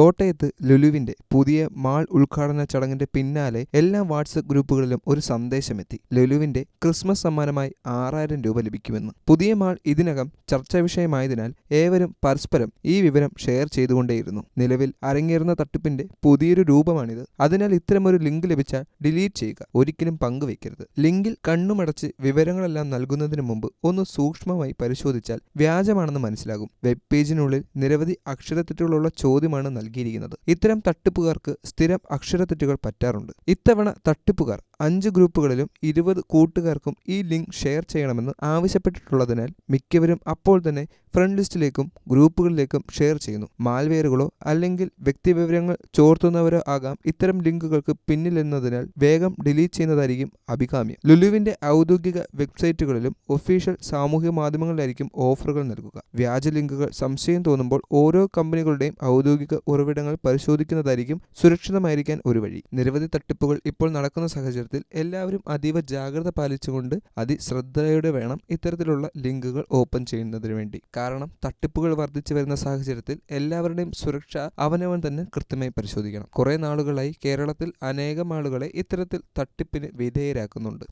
കോട്ടയത്ത് ലുലുവിന്റെ പുതിയ മാൾ ഉദ്ഘാടന ചടങ്ങിന്റെ പിന്നാലെ എല്ലാ വാട്സപ്പ് ഗ്രൂപ്പുകളിലും ഒരു സന്ദേശമെത്തി. ലുലുവിന്റെ ക്രിസ്മസ് സമ്മാനമായി ആറായിരം രൂപ ലഭിക്കുമെന്ന്. പുതിയ മാൾ ഇതിനകം ചർച്ചാ വിഷയമായതിനാൽ ഏവരും പരസ്പരം ഈ വിവരം ഷെയർ ചെയ്തുകൊണ്ടേയിരുന്നു. നിലവിൽ അരങ്ങേറുന്ന തട്ടിപ്പിന്റെ പുതിയൊരു രൂപമാണിത്. അതിനാൽ ഇത്തരമൊരു ലിങ്ക് ലഭിച്ചാൽ ഡിലീറ്റ് ചെയ്യുക. ഒരിക്കലും പങ്കുവയ്ക്കരുത്. ലിങ്കിൽ കണ്ണുമടച്ച് വിവരങ്ങളെല്ലാം നൽകുന്നതിന് മുമ്പ് ഒന്ന് സൂക്ഷ്മമായി പരിശോധിച്ചാൽ വ്യാജമാണെന്ന് മനസ്സിലാകും. വെബ് പേജിനുള്ളിൽ നിരവധി അക്ഷരത്തെറ്റുകളുള്ള ചോദ്യമാണ് നൽകിയിരിക്കുന്നത്. ഇത്തരം തട്ടിപ്പുകാർക്ക് സ്ഥിരം അക്ഷര തെറ്റുകൾ പറ്റാറുണ്ട്. ഇത്തവണ തട്ടിപ്പുകാർ അഞ്ച് ഗ്രൂപ്പുകളിലും ഇരുപത് കൂട്ടുകാർക്കും ഈ ലിങ്ക് ഷെയർ ചെയ്യണമെന്ന് ആവശ്യപ്പെട്ടിട്ടുള്ളതിനാൽ മിക്കവരും അപ്പോൾ തന്നെ ഫ്രണ്ട് ലിസ്റ്റിലേക്കും ഗ്രൂപ്പുകളിലേക്കും ഷെയർ ചെയ്യുന്നു. മാൽവെയറുകളോ അല്ലെങ്കിൽ വ്യക്തിവിവരങ്ങൾ ചോർത്തുന്നവരോ ആകാം ഇത്തരം ലിങ്കുകൾക്ക് പിന്നിലെന്നതിനാൽ വേഗം ഡിലീറ്റ് ചെയ്യുന്നതായിരിക്കും അഭികാമ്യം. ലുലുവിന്റെ ഔദ്യോഗിക വെബ്സൈറ്റുകളിലും ഒഫീഷ്യൽ സാമൂഹ്യ മാധ്യമങ്ങളിലായിരിക്കും ഓഫറുകൾ നൽകുക. വ്യാജ ലിങ്കുകൾ സംശയം തോന്നുമ്പോൾ ഓരോ കമ്പനികളുടെയും ഔദ്യോഗിക ഉറവിടങ്ങൾ പരിശോധിക്കുന്നതായിരിക്കും സുരക്ഷിതമായിരിക്കാൻ ഒരു വഴി. നിരവധി തട്ടിപ്പുകൾ ഇപ്പോൾ നടക്കുന്ന സാഹചര്യത്തിൽ എല്ലാവരും അതീവ ജാഗ്രത പാലിച്ചുകൊണ്ട് അതിശ്രദ്ധയോടെ വേണം ഇത്തരത്തിലുള്ള ലിങ്കുകൾ ഓപ്പൺ ചെയ്യുന്നതിന് വേണ്ടി. കാരണം തട്ടിപ്പുകൾ വർദ്ധിച്ചു വരുന്ന സാഹചര്യത്തിൽ എല്ലാവരുടെയും സുരക്ഷ അവനവൻ തന്നെ കൃത്യമായി പരിശോധിക്കണം. കുറെ നാളുകളായി കേരളത്തിൽ അനേകം ആളുകളെ ഇത്തരത്തിൽ തട്ടിപ്പിന് വിധേയരാക്കുന്നുണ്ട്.